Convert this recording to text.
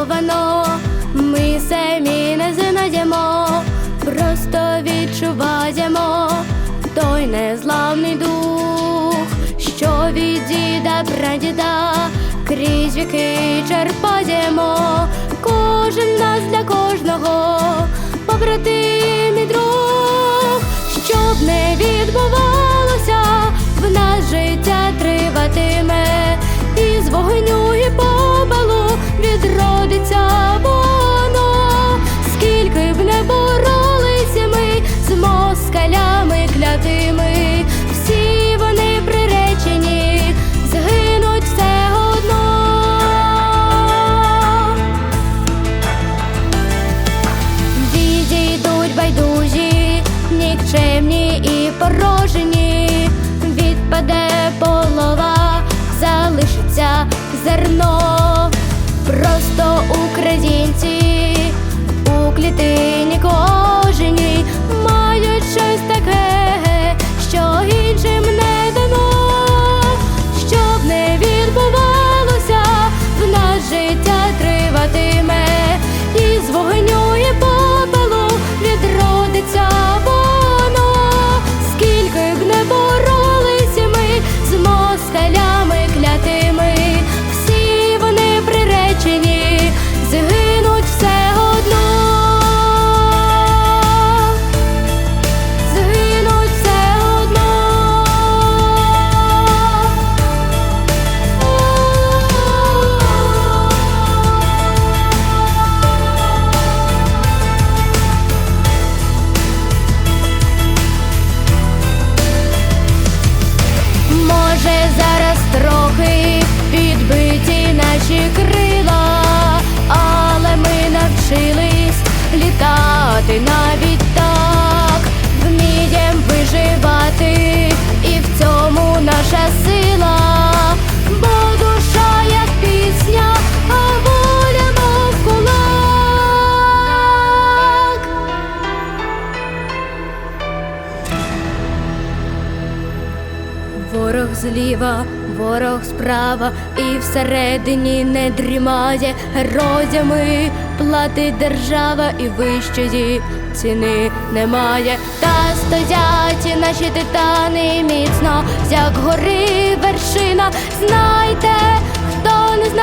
сховано, ми самі не знаємо, просто відчуваємо той незламний дух, що від діда прадіда крізь віки черпаємо, кожен нас для кожного побратим. Нікчемні і порожені, відпаде полова, наші крила, але ми навчились літати навіть так, вмієм виживати, і в цьому наша сила, бо душа як пісня, а воля мов кулак. Ворог зліва, ворог справа, і всередині не дрімає геройами платить держава і вищої ціни немає. Та стоять наші титани міцно, як гори вершина. Знайте, хто не з